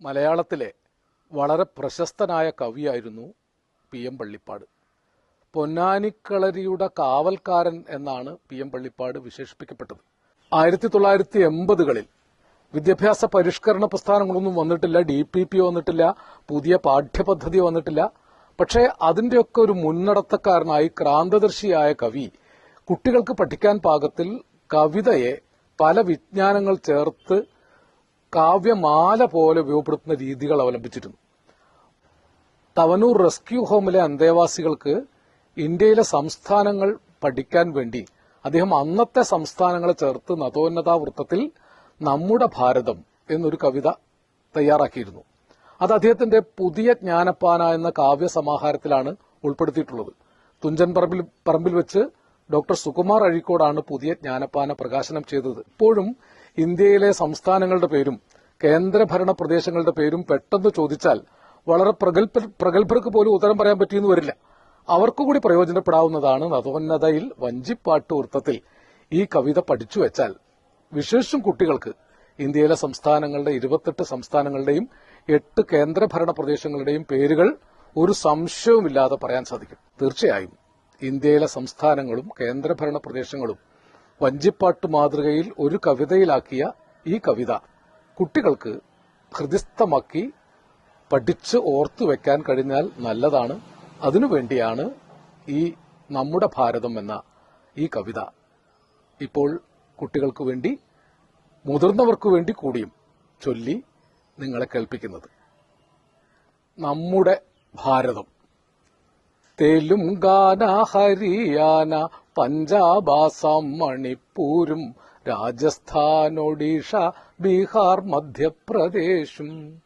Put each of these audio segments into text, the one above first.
മലയാളത്തിലെ വളരെ പ്രശസ്തനായ കവിയായിരുന്നു പി എം പള്ളിപ്പാട്. പൊന്നാനിക്കളരിയുടെ കാവൽക്കാരൻ എന്നാണ് പി എം പള്ളിപ്പാട് വിശേഷിപ്പിക്കപ്പെട്ടത്. ആയിരത്തി തൊള്ളായിരത്തി എൺപതുകളിൽ വിദ്യാഭ്യാസ പരിഷ്കരണ പ്രസ്ഥാനങ്ങളൊന്നും വന്നിട്ടില്ല ഡി പി പി വന്നിട്ടില്ല പുതിയ പാഠ്യപദ്ധതി വന്നിട്ടില്ല. പക്ഷേ അതിന്റെയൊക്കെ ഒരു മുന്നടത്തക്കാരനായി ക്രാന്തദർശിയായ കവി കുട്ടികൾക്ക് പഠിക്കാൻ പാകത്തിൽ കവിതയെ പല വിജ്ഞാനങ്ങൾ ചേർത്ത് കാവ്യമാല പോലെ ഉപയോഗപ്പെടുത്തുന്ന രീതികൾ അവലംബിച്ചിരുന്നു. തവനൂർ റെസ്ക്യൂ ഹോമിലെ അന്തേവാസികൾക്ക് ഇന്ത്യയിലെ സംസ്ഥാനങ്ങൾ പഠിക്കാൻ വേണ്ടി അദ്ദേഹം അന്നത്തെ സംസ്ഥാനങ്ങളെ ചേർത്ത് നതോന്നത വൃത്തത്തിൽ നമ്മുടെ ഭാരതം എന്നൊരു കവിത തയ്യാറാക്കിയിരുന്നു. അത് അദ്ദേഹത്തിന്റെ പുതിയ ജ്ഞാനപ്പാന എന്ന കാവ്യ സമാഹാരത്തിലാണ് ഉൾപ്പെടുത്തിയിട്ടുള്ളത്. തുഞ്ചൻ പറമ്പിൽ പറമ്പിൽ വെച്ച് ഡോക്ടർ സുകുമാർ അഴീക്കോടാണ് പുതിയ ജ്ഞാനപ്പാന പ്രകാശനം ചെയ്തത്. ഇപ്പോഴും ഇന്ത്യയിലെ സംസ്ഥാനങ്ങളുടെ പേരും കേന്ദ്രഭരണ പ്രദേശങ്ങളുടെ പേരും പെട്ടെന്ന് ചോദിച്ചാൽ വളരെ പ്രഗത്ഭ പ്രഗത്ഭർക്ക് പോലും ഉത്തരം പറയാൻ പറ്റിയെന്ന് വരില്ല. അവർക്കു കൂടി പ്രയോജനപ്പെടാവുന്നതാണ് നദോന്നതയിൽ വഞ്ചിപ്പാട്ട് വൃത്തത്തിൽ ഈ കവിത പഠിച്ചു വെച്ചാൽ. വിശേഷം കുട്ടികൾക്ക് ഇന്ത്യയിലെ സംസ്ഥാനങ്ങളുടെ ഇരുപത്തെട്ട് സംസ്ഥാനങ്ങളുടെയും എട്ട് കേന്ദ്രഭരണ പ്രദേശങ്ങളുടെയും പേരുകൾ ഒരു സംശയവുമില്ലാതെ പറയാൻ സാധിക്കും. തീർച്ചയായും ഇന്ത്യയിലെ സംസ്ഥാനങ്ങളും കേന്ദ്രഭരണ പ്രദേശങ്ങളും വഞ്ചിപ്പാട്ട് മാതൃകയിൽ ഒരു കവിതയിലാക്കിയ ഈ കവിത കുട്ടികൾക്ക് ഹൃദിസ്ഥമാക്കി പഠിച്ച് ഓർത്തു വെക്കാൻ കഴിഞ്ഞാൽ നല്ലതാണ്. അതിനുവേണ്ടിയാണ് ഈ നമ്മുടെ ഭാരതം എന്ന ഈ കവിത. ഇപ്പോൾ കുട്ടികൾക്ക് വേണ്ടി മുതിർന്നവർക്ക് വേണ്ടി കൂടിയും ചൊല്ലി നിങ്ങളെ കേൾപ്പിക്കുന്നത്. നമ്മുടെ ഭാരതം. തെലുങ്കാന ഹരിയാന പഞ്ചാബ് ആസാം മണിപ്പൂരും രാജസ്ഥാൻ ഒഡീഷ ബീഹാർ മധ്യപ്രദേശും.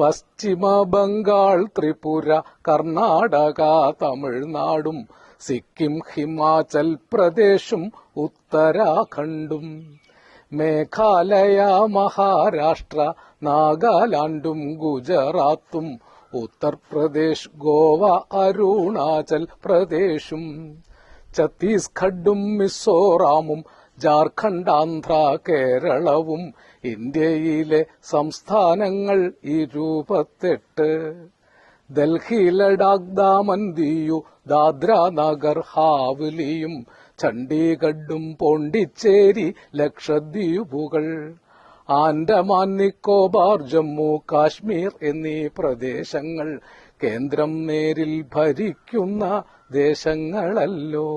പശ്ചിമ ബംഗാൾ ത്രിപുര കർണാടക തമിഴ്നാടും സിക്കിം ഹിമാചൽ പ്രദേശും ഉത്തരാഖണ്ഡും. മേഘാലയ മഹാരാഷ്ട്ര നാഗാലാൻഡും ഗുജറാത്തും ഉത്തർപ്രദേശ് ഗോവ അരുണാചൽ പ്രദേശും. ഛത്തീസ്ഗഡും മിസോറാമും ജാർഖണ്ഡ് ആന്ധ്ര കേരളവും ഇന്ത്യയിലെ സംസ്ഥാനങ്ങൾ ഇരുപത്തെട്ട്. ഡൽഹി ലഡാക് ദാമൻ ദാദ്ര നഗർ ഹാവ്ലിയും ചണ്ഡീഗഡും പോണ്ടിച്ചേരി ലക്ഷദ്വീപുകൾ. ആൻഡമാൻ നിക്കോബാർ ജമ്മു കാശ്മീർ എന്നീ പ്രദേശങ്ങൾ കേന്ദ്രം നേരിൽ ഭരിക്കുന്ന ദേശങ്ങളല്ലോ.